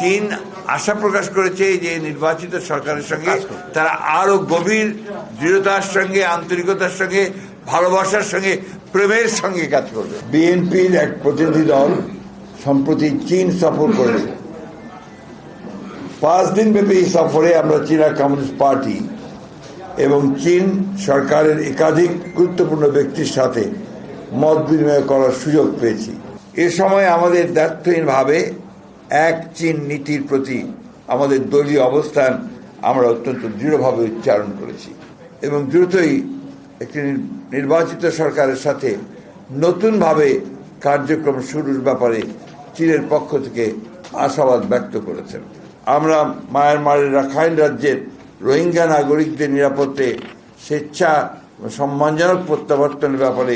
চীন আশা প্রকাশ করেছে যে নির্বাচিত সরকারের সঙ্গে তারা আরও গভীর দৃঢ়তার সঙ্গে আন্তরিকতার সঙ্গে ভালোবাসার সঙ্গে প্রেমের সঙ্গে কাজ করবে। বিএনপির এক প্রতিনিধি দল সম্প্রতি চীন সফর করেছে। পাঁচ দিন ব্যাপী এই সফরে আমরা চীনা কমিউনিস্ট পার্টি এবং চীন সরকারের একাধিক গুরুত্বপূর্ণ ব্যক্তির সাথে মত বিনিময় করার সুযোগ পেয়েছি। এ সময় আমাদের দায়িত্বহীনভাবে এক চীন নীতির প্রতি আমাদের দলীয় অবস্থান আমরা অত্যন্ত দৃঢ়ভাবে উচ্চারণ করেছি এবং দ্রুতই একটি নির্বাচিত সরকারের সাথে নতুনভাবে কার্যক্রম শুরুর ব্যাপারে চীনের পক্ষ থেকে আশাবাদ ব্যক্ত করেছেন। আমরা মায়ানমারের রাখাইন রাজ্যের রোহিঙ্গা নাগরিকদের নিরাপত্তে স্বেচ্ছা সম্মানজনক প্রত্যাবর্তনের ব্যাপারে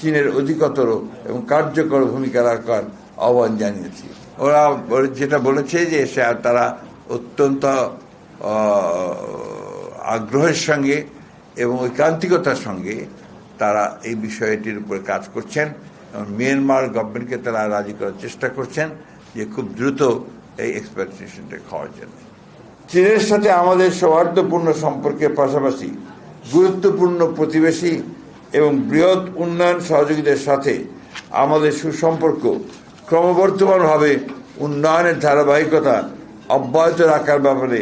চীনের অধিকতর এবং কার্যকর ভূমিকা রাখার আহ্বান জানিয়েছি। ওরা যেটা বলেছে যে তারা অত্যন্ত আগ্রহের সঙ্গে এবং ঐকান্তিকতার সঙ্গে তারা এই বিষয়টির উপরে কাজ করছেন। এবং মিয়ানমার গভর্নমেন্টকে তারা রাজি করার চেষ্টা করছেন যে খুব দ্রুত এই এক্সপেকটেশনটা খাওয়ার জন্য। চীনের সাথে আমাদের সৌহার্দ্যপূর্ণ সম্পর্কের পাশাপাশি গুরুত্বপূর্ণ প্রতিবেশী এবং বৃহৎ উন্নয়ন সহযোগীদের সাথে আমাদের সুসম্পর্ক ক্রমবর্ধমানভাবে উন্নয়নের ধারাবাহিকতা অব্যাহত রাখার ব্যাপারে।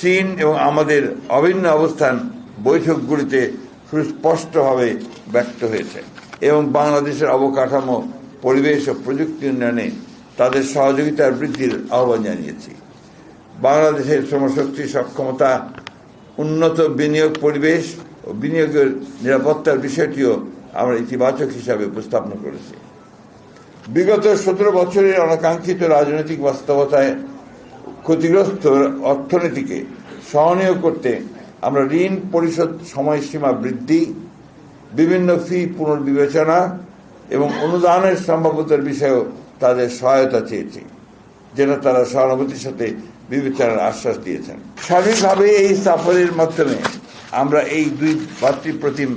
চীন এবং আমাদের অভিন্ন অবস্থান বৈঠকগুলিতে সুস্পষ্টভাবে ব্যক্ত হয়েছে এবং বাংলাদেশের অবকাঠামো, পরিবেশ ও প্রযুক্তি উন্নয়নে তাদের সহযোগিতার বৃদ্ধির আহ্বান জানিয়েছি। বাংলাদেশের শ্রমশক্তি সক্ষমতা, উন্নত বিনিয়োগ পরিবেশ ও বিনিয়োগের নিরাপত্তার বিষয়টিও আমরা ইতিবাচক হিসাবে উপস্থাপন করেছি। বিগত সতেরো বছরের অনাকাঙ্ক্ষিত রাজনৈতিক বাস্তবতায় ক্ষতিগ্রস্ত অর্থনীতিকে সহনীয় করতে আমরা ঋণ পরিশোধ সময়সীমা বৃদ্ধি, বিভিন্ন ফি পুনর্বিবেচনা এবং অনুদানের সম্ভাব্যতার বিষয়েও তাদের সহায়তা চেয়েছি যেটা তারা সহানুভূতির সাথে বিবেচনার আশ্বাস দিয়েছেন। সার্বিকভাবে এই সফরের মাধ্যমে আমরা এই দুই ভাতৃপ্রতিম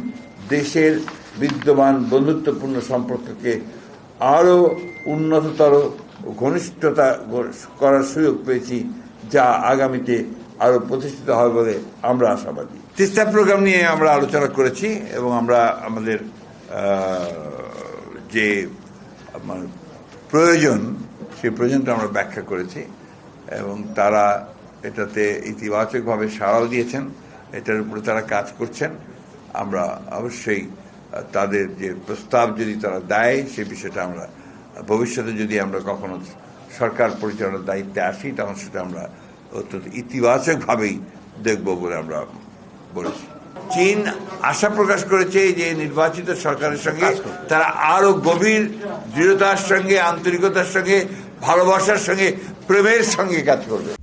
দেশের বিদ্যমান বন্ধুত্বপূর্ণ সম্পর্ককে আরও উন্নততর ঘনিষ্ঠতা করার সুযোগ পেয়েছি, যা আগামীতে আরও প্রতিষ্ঠিত হবে বলে আমরা আশাবাদী। তিস্তা প্রোগ্রাম নিয়ে আমরা আলোচনা করেছি এবং আমরা আমাদের যে আমার প্রয়োজন, সেই প্রয়োজনটা আমরা ব্যাখ্যা করেছি এবং তারা এটাতে ইতিবাচকভাবে সাড়াও দিয়েছেন, এটার উপরে তারা কাজ করছেন। আমরা অবশ্যই তাদের যে প্রস্তাব যদি তারা দেয় সে বিষয়টা আমরা ভবিষ্যতে যদি আমরা কখনো সরকার পরিচালনার দায়িত্বে আসি তখন সেটা আমরা অত্যন্ত ইতিবাচকভাবেই দেখব বলে আমরা বলেছি। চীন আশা প্রকাশ করেছে যে নির্বাচিত সরকারের সঙ্গে তারা আরও গভীর দৃঢ়তার সঙ্গে আন্তরিকতার সঙ্গে ভালোবাসার সঙ্গে প্রেমের সঙ্গে কাজ করবে।